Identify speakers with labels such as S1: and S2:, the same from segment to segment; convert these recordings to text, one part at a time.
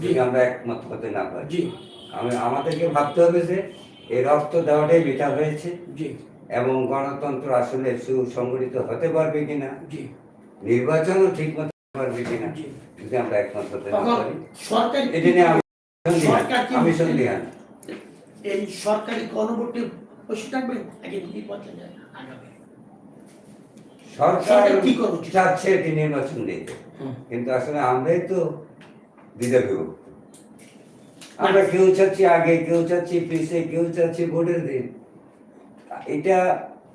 S1: যদি আমরা একমত হতে না পারি।
S2: জি।
S1: আমি আমাদেরকে ভাবতে হবে যে এই রক্ত দেওয়াটাই বেটা হয়েছে।
S2: জি।
S1: এবং গণতন্ত্র আসলে সুসংগঠিত হতে পারবে কিনা
S2: জি।
S1: নির্বাচনও ঠিক মতো পারবে কিনা যদি আমরা একমত হতে না পারি।
S2: সরকার
S1: এটা নিয়ে আমি আমি? সন্দিহান।
S2: এই সরকারি গণভোটে বসে থাকবেন আগে নির্বাচনে আগাবে
S1: সরকার
S2: কি করবে?
S1: চাচ্ছে এটি নির্বাচন দিতে। কিন্তু আসলে আমরাই তো দ্বিধা বিভক্ত আমরা কেউ চাচ্ছি আগে, কেউ চাচ্ছি পিছিয়ে কেউ চাচ্ছি ভোটের দিন। এটা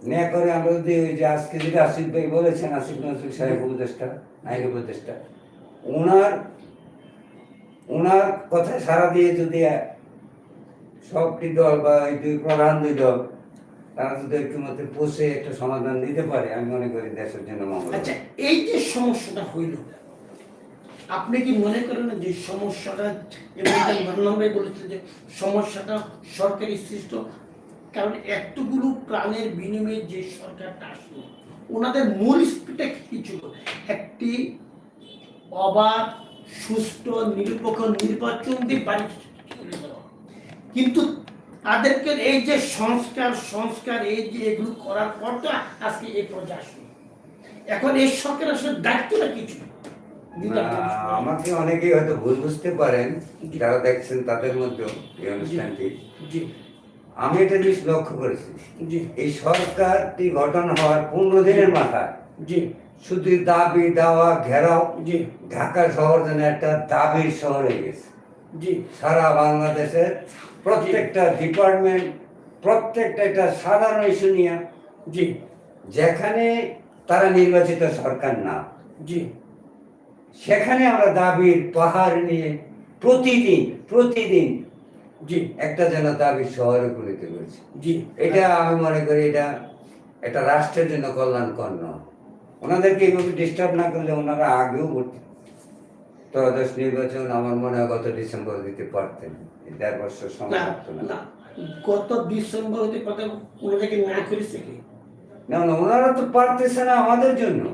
S1: নেয়া করে আমরা যদি ওই যে আজকে যেটা আসিফ ভাই বলেছেন, আসিফ নজরুল সাহেব উপদেষ্টা আইন উপদেষ্টা, ওনার ওনার কথায় সারা দিয়ে যদি সবটি দল বা এই দুই প্রধান দুই দল, তারা যদি ঐক্যমতে পৌঁছে একটা সমাধান দিতে পারে, আমি মনে করি দেশের জন্য মঙ্গল
S2: আচ্ছা এই যে সমস্যাটা হইল আপনি কি মনে করেন যে সমস্যাটা এবং ভাই বলেছে যে সমস্যাটা সরকারি সৃষ্ট? কারণ এতগুলো প্রাণের বিনিময়ে যে সরকারটা আসলো, ওনাদের মূল স্পিডটা কি ছিল? একটি অবাধ সুস্থ নিরপেক্ষ নির্বাচন দিয়ে বাড়ি কিন্তু তাদেরকে এই যে সংস্কার সংস্কার, এই যে এগুলো করার পর তো আজকে এই পর্যায়ে আসলো। এখন এই সরকার আসলে দায়িত্বটা কিছু
S1: আমাকে অনেকেই হয়তো ভুল বুঝতে পারেন যারা দেখছেন তাদের মধ্যেও এই অনুষ্ঠানটি।
S2: জি।
S1: আমি এটা জিনিস লক্ষ্য করেছি।
S2: জি।
S1: এই সরকারটি গঠন হওয়ার পনেরো দিনের মাথায়
S2: জি।
S1: শুধু দাবি দাওয়া ঘেরাও
S2: জি।
S1: ঢাকা শহর যেন একটা দাবির শহর হয়ে গেছে।
S2: জি।
S1: সারা বাংলাদেশের প্রত্যেকটা ডিপার্টমেন্ট প্রত্যেকটা একটা সাধারণ ইস্যু নিয়ে
S2: জি।
S1: যেখানে তারা নির্বাচিত সরকার না।
S2: জি।
S1: সেখানে আমরা দাবির পাহাড় নিয়ে প্রতিদিন প্রতিদিন
S2: জি।
S1: একটা যেন দাবি শহরে উপনীত করেছে
S2: জি।
S1: এটা আমি মনে করি এটা এটা রাষ্ট্রের জন্য কল্যাণকর নয়। ওনাদেরকে এইভাবে ডিস্টার্ব না করলে ওনারা আগেও ত্রয়োদশ নির্বাচন আমার মনে হয় গত ডিসেম্বর দিতে পারতেন। দেড় বছর সময়
S2: না
S1: লাগতো না।
S2: না। গত ডিসেম্বর হতে কথা ওনাদেরকে না করেছে কি?
S1: না না ওনারা তো পারতেছে না আমাদের জন্য।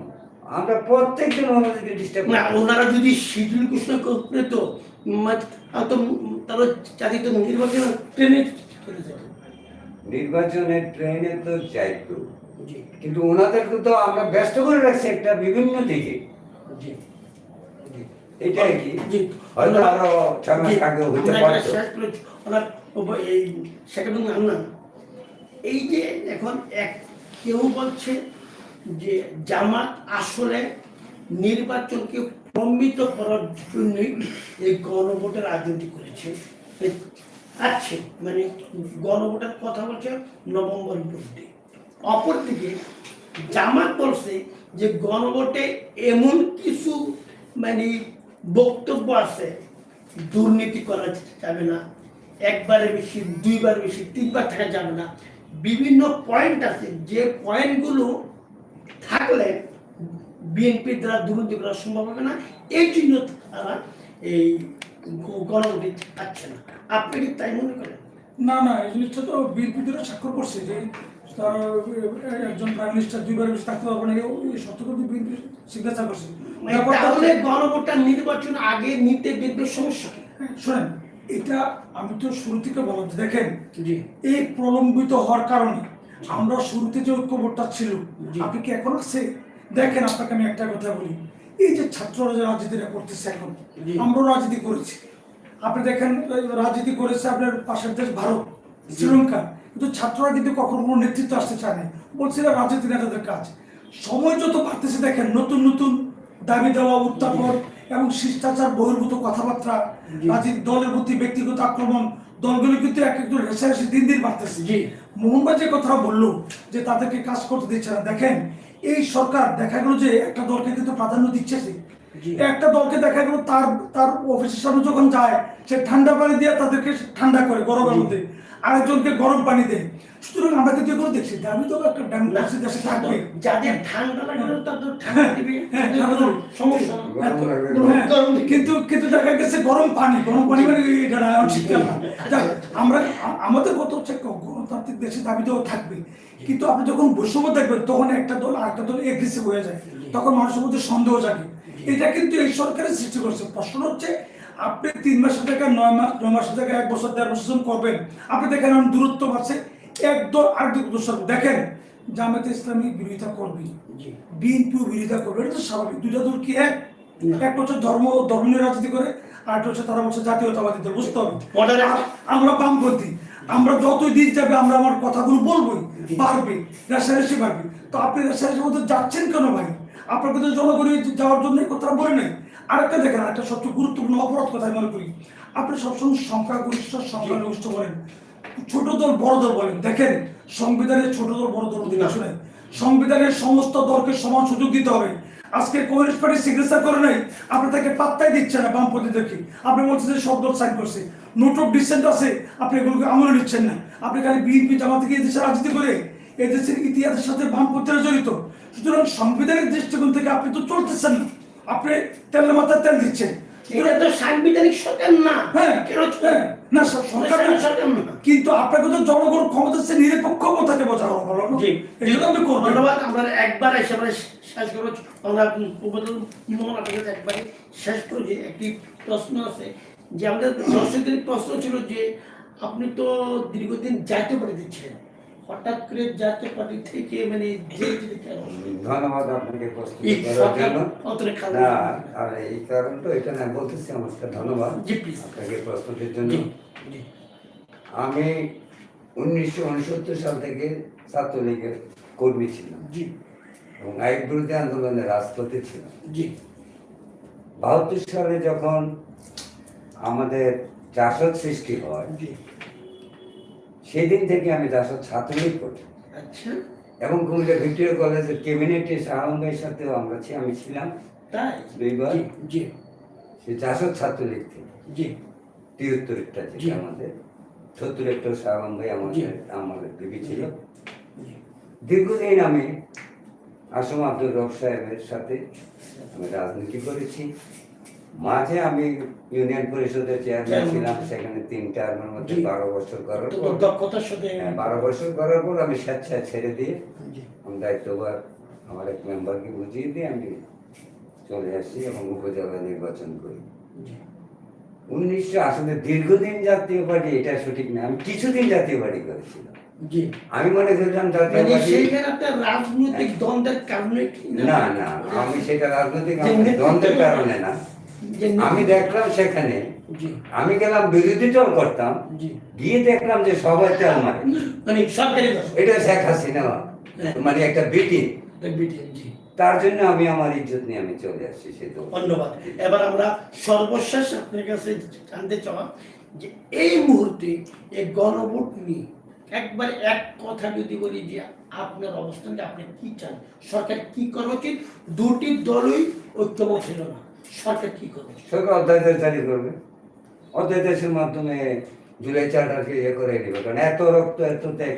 S1: আমরা প্রত্যেকজন ওনাদেরকে ডিস্টার্ব
S2: না ওনারা যদি শিডিউল ঘোষণা করতে তো তো তারা চাকরি তো নির্বাচন ট্রেনে চলে যেত
S1: নির্বাচনের ট্রেনে তো যাইতো
S2: জি।
S1: কিন্তু ওনাদেরকে তো আমরা ব্যস্ত করে রাখছি একটা বিভিন্ন দিকে। এটাই কি? হয়তো আরও ছয় মাস আগে হইতে পারতো।
S2: এই যে এখন এক কেউ বলছে যে জামাত আসলে নির্বাচনকে প্রমিত করার জন্যই এই গণভোটের রাজনীতি করেছে। আছে মানে গণভোটের কথা বলছে নভেম্বর মধ্যে অপরদিকে জামাত বলছে যে গণভোটে এমন কিছু মানে বক্তব্য আছে, দুর্নীতি করা যাবে না, একবারে বেশি, দুইবার বেশি, তিনবার থাকা যাবে না। বিভিন্ন পয়েন্ট আছে, যে পয়েন্টগুলো থাকলে বিএনপির দ্বারা দুর্নীতি করা সম্ভব হবে না। এই জন্য তারা এই গণভোটে পাচ্ছে না। আপনি কি তাই মনে করেন?
S3: না না এই জিনিসটা তো বিএনপি দূরে স্বাক্ষর করছে যে তার একজন প্রাইম মিনিস্টার দুইবার বেশি থাকতে পারবে না এই সত্য কিন্তু বিএনপি সিগনেচার করছে।
S2: মানে তাহলে গণভোটটা নির্বাচন আগে নিতে বিএনপির সমস্যা কি?
S3: হ্যাঁ, শোনেন এটা আমি তো শুরু থেকে বললাম দেখেন এই প্রলম্বিত হওয়ার কারণে আমরা শুরুতে যে ঐক্যবোধটা ছিল আপনি কি এখন আছে দেখেন আপনাকে আমি একটা কথা বলি। এই যে ছাত্ররা যে রাজনীতিটা করতেছে এখন আমরাও রাজনীতি করেছি। আপনি দেখেন রাজনীতি করেছে আপনার পাশের দেশ ভারত শ্রীলঙ্কা। কিন্তু ছাত্ররা কিন্তু কখনো কোনো নেতৃত্ব আসতে চায় না বলছিলাম রাজনীতি নেতাদের কাজ। সময় যত বাড়তেছে দেখেন নতুন নতুন দাবি দেওয়া উত্থাপন এবং শিষ্টাচার বহির্ভূত কথাবার্তা রাজীব দলের প্রতি ব্যক্তিগত আক্রমণ দলগুলি কিন্তু এক একজন রেসারেসি দিন দিন বাড়তেছে
S2: জি।
S3: মোহনবা যে কথা বলল যে তাদেরকে কাজ করতে দিচ্ছে না দেখেন এই সরকার দেখা গেল যে একটা দলকে কিন্তু প্রাধান্য দিচ্ছে। একটা দলকে দেখা গেল তার তার অফিসের সামনে যখন যায় সে ঠান্ডা পানি দিয়ে তাদেরকে ঠান্ডা করে গরমের মধ্যে। আরেকজনকে গরম পানি দেয়। সুতরাং আমরা কিন্তু এগুলো দেখছি আমি তো একটা ডেমোক্রেসি দেশে থাকবে।
S2: যাদের ঠান্ডা তাদের ঠান্ডা দিবে।
S3: হ্যাঁ, ঠান্ডা হ্যাঁ,
S2: গরম দিবে।
S3: কিন্তু কিন্তু দেখা গেছে গরম পানি গরম পানি মানে এটা না শীতকাল না। আমরা আমাদের কত হচ্ছে গণতান্ত্রিক দেশে দাবি দেওয়া থাকবে। কিন্তু আপনি যখন বৈষম্য দেখবেন তখন একটা দল আরেকটা দল এগ্রেসিভ হয়ে যায়। তখন মানুষের মধ্যে সন্দেহ জাগে। এটা কিন্তু এই সরকারের সৃষ্টি করছে। প্রশ্ন হচ্ছে আপনি তিন মাসের জায়গায় নয় মাস নয় মাসের জায়গায় এক বছর দেড় বছর করবেন? আপনি দেখেন এখন দূরত্ব বাড়ছে। একদল আরেক দোষর। দেখেন জামাতে ইসলামী বিরোধিতা করবে। বিএনপিও বিরোধিতা করবে। এটা তো স্বাভাবিক। দুইটা দল কি এক? এক বছর ধর্ম ধর্ম নিয়ে রাজনীতি করে আর বছর তারা হচ্ছে জাতীয়তাবাদী দল। বুঝতে হবে। আর আমরা বামপন্থী। আমরা যতই দিন যাবে আমরা আমার কথাগুলো বলবোই। পারবে। রেশারেশি পারবে তো আপনি রেশারেশির মধ্যে যাচ্ছেন কেন ভাই? আপনার জনগণের যাওয়ার জন্য কথা বলে নাই। আরেকটা দেখেন, আরেকটা সবচেয়ে গুরুত্বপূর্ণ অপরাধ কথা মনে করি। আপনি সবসময় সংখ্যাগরিষ্ঠ সংখ্যাগরিষ্ঠ বলেন। ছোট দল, বড় দল বলেন। দেখেন সংবিধানে ছোট দল, বড় দল অধিকাংশ নেই সংবিধানের সমস্ত দলকে সমান সুযোগ দিতে হবে। আজকে কমিউনিস্ট পার্টি সিগনেচার করে নাই, আপনি তাকে পাত্তাই দিচ্ছেন না বামপন্থীদেরকে। আপনি বলছেন যে সব দল সাইন করছে। নোট অফ ডিসেন্ট আছে, আপনি এগুলোকে আমলে নিচ্ছেন না। আপনি খালি বিএনপি জামাত থেকে এদেশে রাজনীতি করে এদেশের ইতিহাসের সাথে বামপন্থীরা জড়িত। সুতরাং সংবিধানের দৃষ্টিকোণ থেকে আপনি তো চলতেছেন না। আপনি তেলের মাথায় তেল দিচ্ছেন।
S2: এটা তো সাংবিধানিক সরকার না।
S3: হ্যাঁ হ্যাঁ, না সরকার
S2: সরকার- সরকার না।
S3: কিন্তু আপনাকে তো জনগণ ক্ষমতা হচ্ছে নিরপেক্ষ কথাকে বোঝানো হলো
S2: জি।
S3: এই জন্য আপনি করবেন।
S2: ধন্যবাদ আমরা একবার এসে আমরা শেষ করব। আমরা মোহন একবারে শেষ করব যে একটি প্রশ্ন আছে। যে আমাদের দর্শকদের প্রশ্ন ছিল যে আপনি তো দীর্ঘদিন জাতীয় পারে ছিলেন। হঠাৎ করে জাতীয় পার্টি থেকে মানে জেল যেতে কেন
S1: ধন্যবাদ আপনাকে প্রস্তুত করার জন্য। না আর এই কারণটা এটা না বলতেছি আমার ধন্যবাদ আপনাকে প্রস্তুতির জন্য।
S2: জি জি।
S1: আমি উনিশশো উনসত্তর সাল থেকে ছাত্রলীগের কর্মী ছিলাম।
S2: জি।
S1: এবং আইন বিরোধী আন্দোলনের রাজপথে ছিলাম।
S2: জি।
S1: বাহাত্তর সালে যখন আমাদের চাষত সৃষ্টি হয়
S2: জি।
S1: সেদিন থেকে আমি চাষত ছাত্রলীগ করি
S2: আচ্ছা।
S1: এবং কুমিল্লা ভিক্টোরিয়া কলেজের ক্যাবিনেটে শাহঙ্গের সাথেও আমরা আমি ছিলাম।
S2: তাই?
S1: দুইবার।
S2: জি
S1: সে চাষত ছাত্রলীগ থেকে
S2: জি।
S1: তিয়াত্তরটা। যেটা আমাদের সত্তর একটা শাহবাম আমাদের আমাদের দিবি ছিল। দীর্ঘদিন আমি আসম আব্দুল রব সাহেবের সাথে আমি রাজনীতি করেছি। মাঝে আমি ইউনিয়ন পরিষদের চেয়ারম্যান। ছিলাম সেখানে তিন টার্মের মধ্যে বারো বছর করার পর
S2: দক্ষতার সাথে
S1: হ্যাঁ, বারো বছর করার পর আমি স্বেচ্ছায় ছেড়ে দিয়ে আমি দায়িত্বভার আমার এক মেম্বারকে বুঝিয়ে দিয়ে আমি চলে আসি এবং উপজেলা নির্বাচন করি। উনিশশো আসলে দীর্ঘদিন জাতীয় পার্টি এটা সঠিক না আমি কিছুদিন জাতীয় পার্টি করেছিলাম। আমি মনে করলাম জাতীয়
S2: মানে রাজনৈতিক দ্বন্দ্বের কারণে
S1: না? না আমি সেটা রাজনৈতিক দ্বন্দ্বের কারণে না। আমি দেখলাম সেখানে আমি গেলাম বিরোধী দল করতাম গিয়ে দেখলাম যে সবাই তেল মারে।
S2: মানে সরকারি
S1: এটা শেখ হাসিনা
S2: হ্যাঁ।
S1: মানে একটা বিটি তার জন্য আমি আমার ইজ্জত নিয়ে আমি চলে আসছি সে তো
S2: ধন্যবাদ। এবার আমরা সর্বশেষ আপনার কাছে জানতে চাওয়া যে এই মুহূর্তে এই গণভোট নিয়ে একবার এক কথা যদি বলি যে আপনার অবস্থানটা আপনি কি চান? সরকার কি করা উচিত দুটি দলই ঐক্যমত ছিল না। সরকার কি করবে?
S1: সরকার অধ্যাদেশ জারি করবে। অধ্যাদেশের মাধ্যমে জুলাই চার্টারকে ইয়ে করে দিবে। কারণ এত রক্ত এত ত্যাগ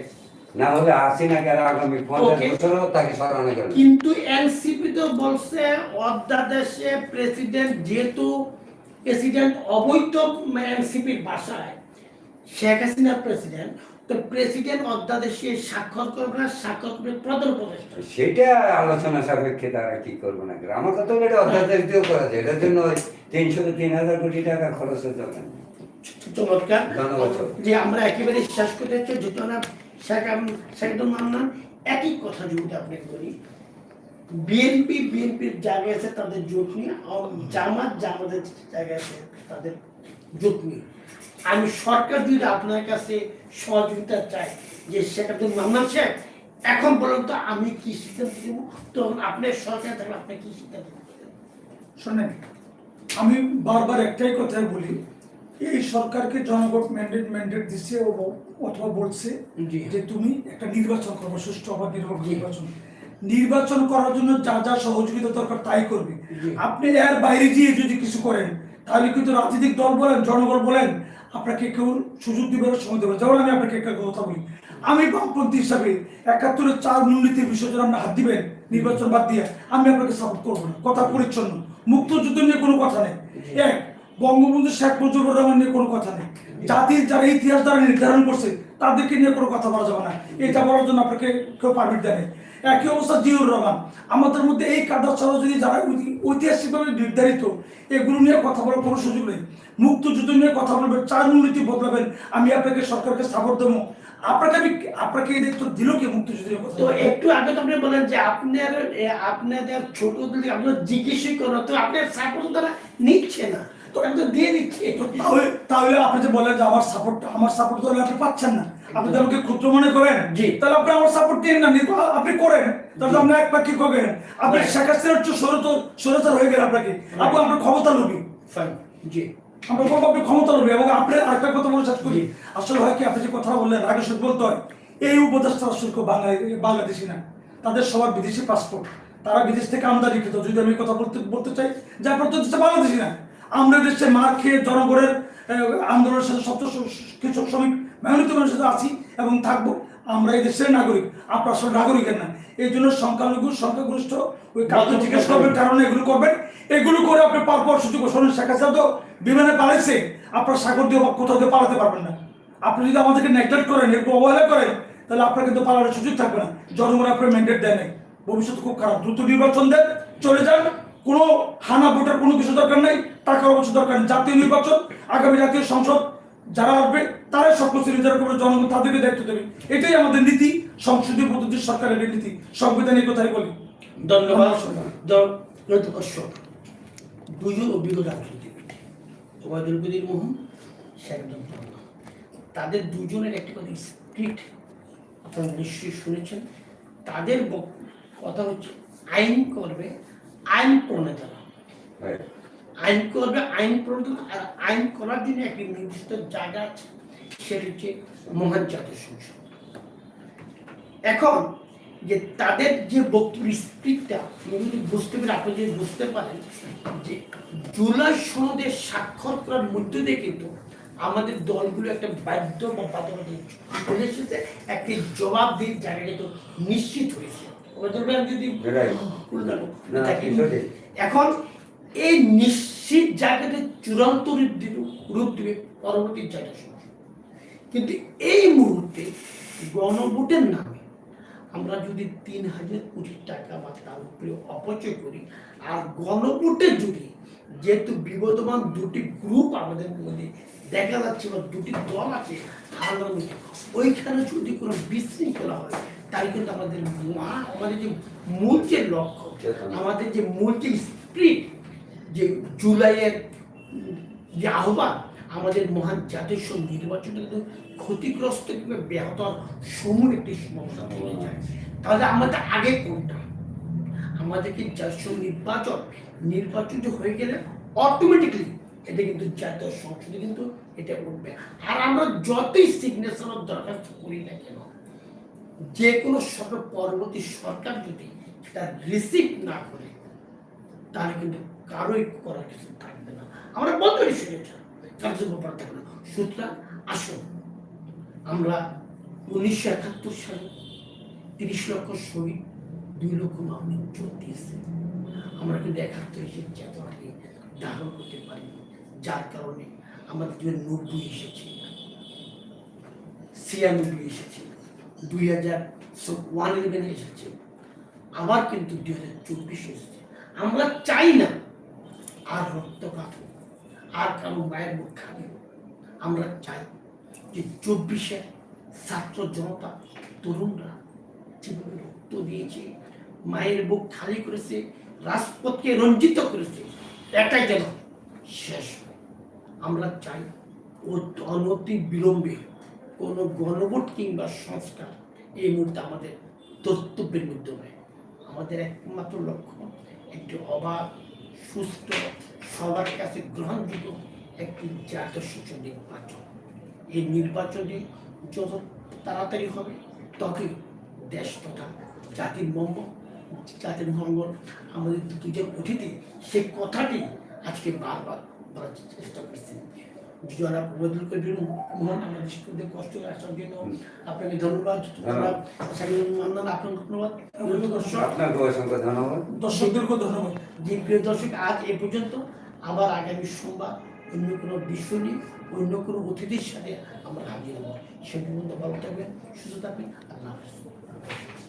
S1: না হলে আসি না কেন আগামী পঞ্চাশ. বছরও তাকে সরানো গেল
S2: কিন্তু এনসিপি তো বলছে অধ্যাদেশে প্রেসিডেন্ট যেহেতু প্রেসিডেন্ট অবৈধ এনসিপির ভাষায় শেখ হাসিনা প্রেসিডেন্ট তো প্রেসিডেন্ট অধ্যাদেশে স্বাক্ষর করবে না স্বাক্ষর করবে প্রধান উপদেষ্টা।
S1: সেটা আলোচনা সাপেক্ষে তারা কি করবে না করে। আমার কথা এটা অধ্যাদেশ দিয়েও করা যায়। এটার জন্য তিনশো তিন হাজার কোটি টাকা খরচ হতে হবে
S2: চমৎকার। যে আমরা একেবারে শেষ করতে চাই যেহেতু না শেখ আম- শেখ আব্দুল মান্নান একই কথা যদি আপনি করি বিএনপি বিএনপির জায়গায় আছে তাদের জোট নিয়ে জামাত জামাতের জায়গায় আছে তাদের জোট নিয়ে। আমি সরকার যদি আপনার কাছে সহযোগিতা চাই যে শেখ আব্দুল মান্নান শেখ এখন বলুন তো আমি কি সিদ্ধান্ত দেব তখন আপনার সরকার থাকলে আপনি কি সিদ্ধান্ত?
S3: শোনেন আমি বারবার একটাই কথা বলি এই সরকারকে জনগণ ম্যান্ডেট ম্যান্ডেট দিচ্ছে অথবা বলছে যে তুমি একটা নির্বাচন করবে সুষ্ঠু অবাধ
S2: জি।
S3: নির্বাচন। নির্বাচন করার জন্য যা যা সহযোগিতা দরকার তাই করবে। আপনি এর বাইরে গিয়ে যদি কিছু করেন তাহলে কিন্তু রাজনৈতিক দল বলেন জনগণ বলেন আপনাকে কেউ সুযোগ দিবে সময় দেবে যেমন আমি আপনাকে একটা কথা বলি। আমি বামপন্থী হিসাবে একাত্তরের চার মূলনীতির বিষয় আপনি হাত দিবেন, নির্বাচন বাদ দিয়ে আমি আপনাকে সাপোর্ট করব না। কথা পরিচ্ছন্ন। মুক্তযুদ্ধ নিয়ে কোনো কথা নেই। এক, বঙ্গবন্ধু শেখ মুজিবুর রহমান নিয়ে কোনো কথা নেই। জাতির যারা ইতিহাস দ্বারা নির্ধারণ করছে, তাদেরকে নিয়ে কোনো কথা বলা যাবে না। এটা বলার জন্য আপনাকে কেউ পারমিট দেয়। একই অবস্থা জিয়ুর রহমান। আমাদের মধ্যে এই কাটা ছাড়াও যদি যারা ঐতিহাসিকভাবে নির্ধারিত এগুলো নিয়ে কথা বলার কোনো সুযোগ নেই। মুক্তিযুদ্ধ নিয়ে কথা বলবেন চার মূলনীতি বদলাবেন। আমি আপনাকে সরকারকে সাপোর্ট দেবো। আপনাকে আমি আপনাকে এই দায়িত্ব দিল কি মুক্তিযুদ্ধের কথা
S2: তো একটু আগে তো আপনি বলেন যে আপনার আপনাদের ছোট আপনার জিজ্ঞেসই করো তো আপনার সাপোর্ট তারা নিচ্ছে না। তো আমি তো দিয়ে দিচ্ছি।
S3: তাহলে তাহলে আপনি যে বলেন যে আমার সাপোর্ট আমার সাপোর্ট তাহলে আপনি পাচ্ছেন না। আপনি তো আমাকে ক্ষুদ্র মনে করেন।
S2: জি।
S3: তাহলে আপনি আমার সাপোর্ট দিন না আপনি করেন। তাহলে আপনি এক আপনি শেখ হাসিনার হচ্ছে সরতর হয়ে আপনাকে। আপনি আপনার ক্ষমতা লোভী।
S2: জি।
S3: আমরা বলব আপনি ক্ষমতা লোভী এবং আপনি আরেকটা কথা বলে শেষ করি। আসলে হয় কি আপনি যে কথা বললেন আগে শুধু বলতে হয় এই উপদেষ্টা বাংলা বাংলাদেশি না। তাদের সবার বিদেশি পাসপোর্ট তারা বিদেশ থেকে আমদানিকৃত যদি আমি কথা বলতে বলতে চাই যে আপনার তো দেশে বাংলাদেশি না। আমরা দেশে মার খেয়ে জনগণের আন্দোলনের সাথে সত্য কৃষক শ্রমিক মেহনত মানুষের সাথে আছি এবং থাকব। আমরা এই দেশের নাগরিক আপনার আসলে নাগরিকের না? এই জন্য সংখ্যালঘু সংখ্যাগরিষ্ঠ ওই কাউকে জিজ্ঞেস করবেন কারণে এগুলো করবেন। এগুলো করে আপনি পারপর সুযোগ শোনেন শেখ হাসিনা তো বিমানে পালাইছে। আপনার সাগর দিয়ে কোথাও দিয়ে পালাতে পারবেন না। আপনি যদি আমাদেরকে নেগলেক্ট করেন একটু অবহেলা করেন তাহলে আপনার কিন্তু পালানোর সুযোগ থাকবে না। জনগণ আপনার ম্যান্ডেট দেয় নাই। ভবিষ্যৎ খুব খারাপ। দ্রুত নির্বাচন দেন চলে যান। কোনো হানা ভোটার কোনো কিছু দরকার নেই। টাকার অবশ্য দরকার জাতীয় নির্বাচন আগামী জাতীয় সংসদ যারা আসবে তারাই সব কিছু রিজার্ভ করবে জনগণ তাদেরকে দায়িত্ব দেবে। এটাই আমাদের নীতি সংসদীয় পদ্ধতি সরকারের নীতি। সংবিধানের কথাই বলি।
S2: ধন্যবাদ। দর্শক দুজন অভিজ্ঞ রাজনীতিবিদ ওবায়দুল কদির মোহন শেখদম তাদের দুজনের একটি কথা স্ক্রিপ্ট আপনারা নিশ্চয়ই শুনেছেন। তাদের কথা হচ্ছে আইন করবে আইন প্রণেতারা. আইন করবে আইন প্রণেতা আর আইন করার জন্য একটি নির্দিষ্ট জায়গা আছে সেটা হচ্ছে মহান জাতীয় সংসদ। এখন যে তাদের যে বক্তব্য আপনি যদি বুঝতে পারেন আপনি যদি বুঝতে পারেন যে জুলাই সনদে স্বাক্ষর করার মধ্য দিয়ে কিন্তু আমাদের দলগুলো একটা বাধ্য বা বাধ্যবাধী চলে এসেছে একটি জবাবদিহির জায়গা কিন্তু নিশ্চিত হয়েছে। যদি। এখন এই নিশ্চিত জায়গাতে চূড়ান্ত রূপ দিবে রূপ দিবে পরবর্তী জায়গা সময় কিন্তু এই মুহূর্তে গণভোটের নামে আমরা যদি তিন হাজার কোটি টাকা বা তার উপরে অপচয় করি আর গণভোটে যদি যেহেতু বিবদমান দুটি গ্রুপ আমাদের মধ্যে দেখা যাচ্ছে বা দুটি দল আছে আলাদা ওইখানে যদি কোনো বিশৃঙ্খলা হয় তাই কিন্তু আমাদের মহা- আমাদের যে মূল যে লক্ষ্য আমাদের যে মূল যে স্প্রিট যে জুলাইয়ের যে আহ্বান, আমাদের মহান জাতীয় সঙ্গে নির্বাচন কিন্তু ক্ষতিগ্রস্ত কিংবা ব্যাহত সমূল একটি সমস্যা থেকে যায়। তাহলে আমাদের আগে কোনটা? আমাদেরকে জাতীয় নির্বাচন নির্বাচন হয়ে গেলে অটোমেটিকলি এটা কিন্তু জাতীয় সংসদে কিন্তু এটা উঠবে। আর আমরা যতই সিগনেচার দরখাস্ত করি না কেন, যে কোনো সরকার পরবর্তী সরকার যদি তার রিসিভ না করে, তাহলে কিন্তু কারোই করার কিছু থাকবে না। আমরা বন্ধ শুনেছি কার্য ব্যাপার থাকবে না। সুতরাং আসুন। আমরা উনিশশো একাত্তর সালে তিরিশ লক্ষ শহীদ, দুই লক্ষ মানুষ যোগ দিয়েছে। আমরা কিন্তু একাত্তর এসে চেতনাকে ধারণ করতে পারি যার কারণে আমাদের জীবনে নব্বই এসেছে। ছিয়ানব্বই এসেছে। দুই হাজার ওয়ান ইলেভেনে এসেছে। আবার কিন্তু দুই হাজার চব্বিশ এসেছে। আমরা চাই না আর রক্তপাত আর কারও মায়ের মুখ খাবে আমরা চাই যে চব্বিশে ছাত্র জনতা, তরুণরা যেভাবে রক্ত দিয়েছে, মায়ের বুক খালি করেছে, রাজপথকে রঞ্জিত করেছে, এটাই যেন শেষ। আমরা চাই ও অনতি বিলম্বে কোনো গণভোট কিংবা সংস্কার এই মুহূর্তে আমাদের কর্তব্যের মধ্যে নয় আমাদের একমাত্র লক্ষ্য একটি অবাধ সুস্থ, সবার কাছে গ্রহণযোগ্য একটি জাতীয় সূচনা নির্বাচন। এই নির্বাচনে যত তাড়াতাড়ি হবে, ততই দেশ তথা জাতির মঙ্গল জাতির মঙ্গল আমাদের দুজন অতিথি, সেই কথাটি আজকে বারবার বলার চেষ্টা করছেন যারা বদল কবির মোহন আমাদের শিক্ষকদের কষ্ট আসার জন্য আপনাকে ধন্যবাদ। সাকিবুল মান্নান আপনাকে ধন্যবাদ।
S1: অসংখ্য ধন্যবাদ।
S3: দর্শকদেরকেও ধন্যবাদ।
S2: জি প্রিয় দর্শক আজ এ পর্যন্ত আবার আগামী সোমবার অন্য কোনো বিষয় নিয়ে অন্য কোনো অতিথির সাথে আমরা হাজির হব। সে পর্যন্ত ভালো থাকবেন সুস্থ থাকবেন। আল্লাহ হাফেজ।